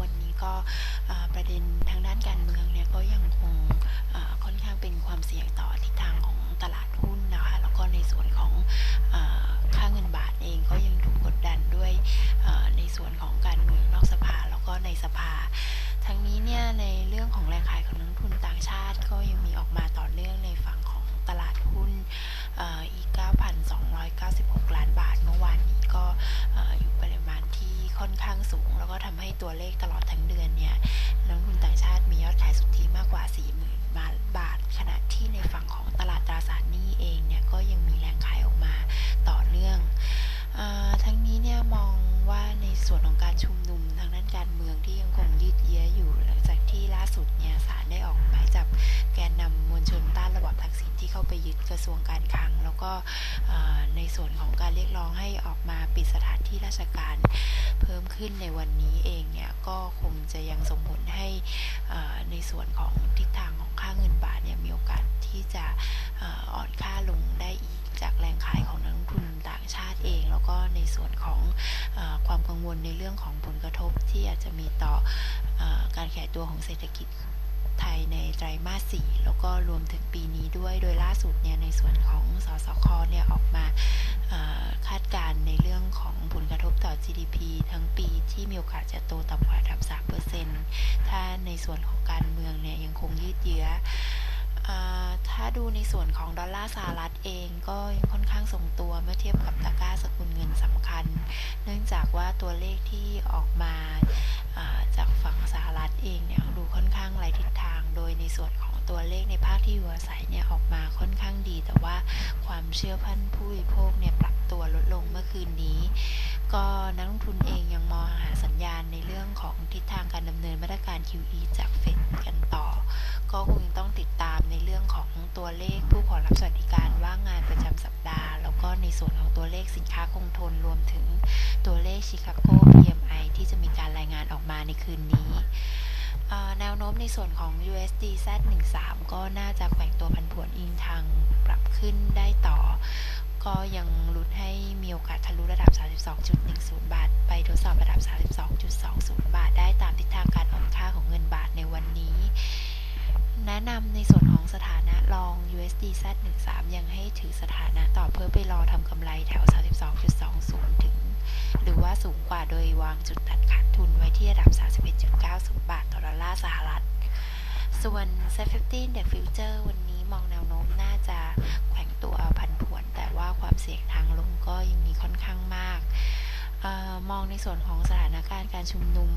วันนี้ก็ประเด็นทางด้านการเมืองเนี่ยก็ยังคงค่อนข้างเป็นความเสี่ยงต่อทิศทางของตลาดหุ้นนะคะ แล้วก็ในส่วนของอ การชุมนุมทางด้านการเมืองที่ยังคงยืดเยื้ออยู่ หลังจากที่ล่าสุดเนี่ยศาลได้ออกหมายจับแกนนำมวลชนต้านระบอบทักษิณที่เข้าไปยึดกระทรวงการคลัง แล้วก็ในส่วนของการเรียกร้องให้ออกมาปิดสถานที่ราชการ เพิ่มขึ้นในวันนี้เองเนี่ยก็คงจะยังส่งผลให้ในส่วนของทิศทางของค่าเงินบาทเนี่ยมีโอกาส ลในเรื่องของผลกระทบที่อาจจะมีต่ออการแข่ตัวของเศรษฐกิจไทยในไตรมาส 4 แล้วก็รวมถึงปีนี้ด้วย โดยล่าสุดเนี่ยในส่วนของสสคเนี่ยออกมาคาดการในเรื่องของผลกระทบต่อ GDP ทั้งปีที่มีโอกาสจะโตต่ำกว่าดับ3%ถ้าในส่วนของการเมืองเนี่ยยังคงยืดเยื้อถ้าดูในส่วนของดอลลาร์สหรัฐ เองก็ยังค่อนข้างทรงตัวเมื่อเทียบกับตะกร้าสกุลเงินสำคัญ เนื่องจากว่าตัวเลขที่ออกมาจากฝั่งสหรัฐเองเนี่ยดูค่อนข้างไรทิศทาง โดยในส่วนของตัวเลขในภาคที่อยู่อาศัยเนี่ยออกมาค่อนข้างดี แต่ว่าความเชื่อพันผู้บริโภคเนี่ยปรับตัวลดลงเมื่อคืนนี้ ก็นักลงทุนเองยังมองหาสัญญาณในเรื่องของทิศทางการดำเนินมาตรการ QE จากเฟดกันต่อ ก็คงต้องติดตามในเรื่องของตัวเลข ในส่วนของตัวเลขสินค้าคงทนรวมถึงตัวเลขชิคาโก PMI ที่จะมีการรายงานออกมาในคืนนี้แนวโน้มในส่วนของ USD Z13 ก็น่าจะแกว่งตัวพันผวนอิงทางปรับขึ้นได้ต่อ ก็ยังลุ้นให้มีโอกาสทะลุระดับ 32.10 บาท ไปทดสอบระดับ 32.20 บาท ได้ตามทิศทางการอ่อนค่าของเงินบาทในวันนี้ แนะนำในส่วนของสถานะรอง USD Z13 ยังให้ถือสถานะต่อเพื่อไปรอทำกำไรแถว 32.20 ถึง หรือว่าสูงกว่าโดยวางจุดตัดขาดทุนไว้ที่ระดับ 31.90 บาทต่อดอลลาร์สหรัฐ ส่วน Z50 Index Future วันนี้มองแนวโน้มน่าจะแข่งตัวพันผวน แต่ว่าความเสี่ยงทางลงก็ยังมีค่อนข้างมาก มองในส่วนของสถานการณ์การชุมนุม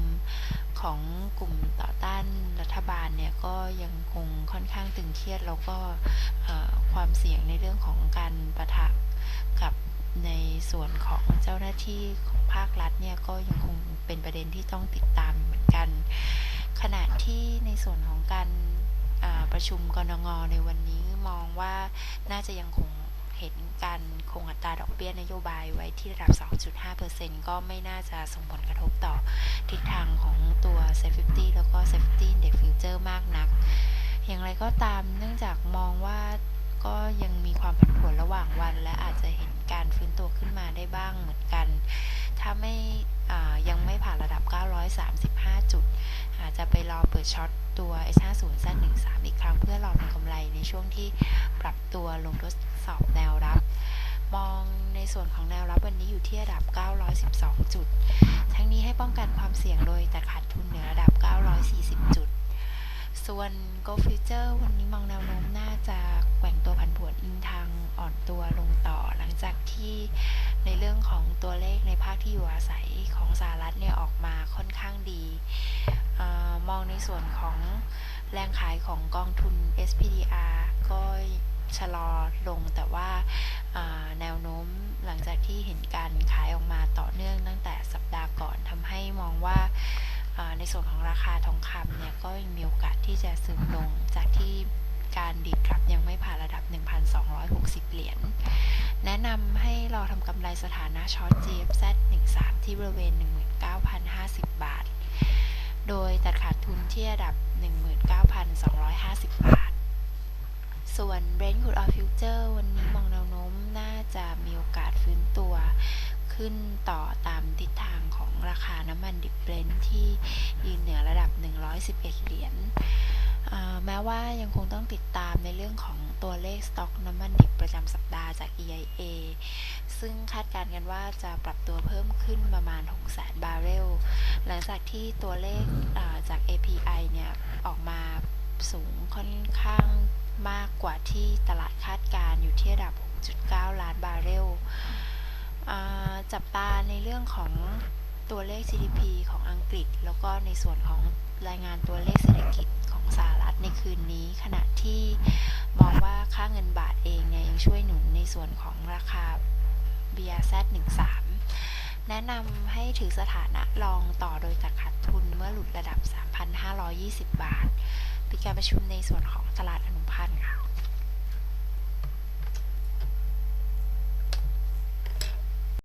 ของกลุ่มต่อต้านรัฐบาลเนี่ยก็ยังคงค่อนข้างตึงเครียด แล้วก็ความเสี่ยงในเรื่องของการประทะกับในส่วนของเจ้าหน้าที่ของภาครัฐเนี่ยก็ยังคงเป็นประเด็นที่ต้องติดตามเหมือนกัน ขณะที่ในส่วนของการประชุมกรงในวันนี้มองว่าน่าจะยังคง เห็นการคงอัตราดอกเบี้ยนโยบายไว้ที่ระดับ 2.5%ก็ไม่น่าจะส่งผลกระทบต่อทิศทางของตัว Safety แล้วก็ Safety Index Future มากนัก อย่างไรก็ตามเนื่องจากมองว่าก็ยังมีความผันผวนระหว่างวัน และอาจจะเห็นการฟื้นตัวขึ้นมาได้บ้างเหมือนกัน ถ้าไม่ยังไม่ผ่านระดับ 935 จุด อาจจะไปรอเปิดช็อตตัว S50 Z13 อีกครั้งเพื่อรอทำกำไรในช่วงที่ปรับตัวลงทด สอบแนวรับ มองในส่วนของแนวรับวันนี้อยู่ที่ระดับ 912 จุด ทั้งนี้ให้ป้องกันความเสี่ยงโดยแตัดขาดทุนเหนือระดับ 940 จุด ส่วน Go Future วันนี้มองแนวโน้มน่าจะแกว่งตัวผันผวนอิงทางอ่อนตัวลงต่อหลังจากที่ในเรื่องของตัวเลขในภาคที่อยู่อาศัยของสหรัฐเนี่ยออกมาค่อนข้างดีอมองในส่วนของแรงขายของกองทุน SPDR ก็ ชะลอลงแต่ว่าแนวโน้มหลังจากที่เห็นการขายออกมาต่อเนื่องตั้งแต่สัปดาห์ก่อนทำให้มองว่าในส่วนของราคาทองคำเนี่ยก็ยังมีโอกาสที่จะซึมลงจากที่การดีดครับยังไม่ผ่านระดับ 1,260 เหรียญ แนะนำให้รอทำกำไรสถานะช็อต GFZ 13ที่บริเวณ 19,050 บาท โดยตัดขาดทุนที่ระดับ 19,250 บาทส่วน Brent Crude Oil Future วันนี้มองแนวโน้มน่าจะมีโอกาสฟื้นตัวขึ้นต่อตามทิศทางของราคาน้ำมันดิบเบรนท์ที่ยืนเหนือระดับ 111 เหรียญแม้ว่ายังคงต้องติดตามในเรื่องของตัวเลขสต็อกน้ำมันดิบประจำสัปดาห์จาก EIA ซึ่งคาดการณ์กันว่าจะปรับตัวเพิ่มขึ้นประมาณ 600,000บาร์เรล หลังจากที่ตัวเลขจาก API เนี่ย ออกมาสูงค่อนข้าง มากกว่าที่ตลาดคาดการณ์อยู่ที่ระดับ 6.9 ล้านบาร์เรลจับตาในเรื่องของตัวเลข GDP ของอังกฤษ แล้วก็ในส่วนของรายงานตัวเลขเศรษฐกิจของสหรัฐในคืนนี้ ขณะที่มองว่าค่าเงินบาทเองเนี่ยยังช่วยหนุนในส่วนของราคา BRZ 13แนะนำให้ถือสถานะลองต่อโดยตัดขาดทุนเมื่อหลุดระดับ 3,520 บาท ปิดการประชุมในส่วนของตลาดอนุพันธ์ค่ะ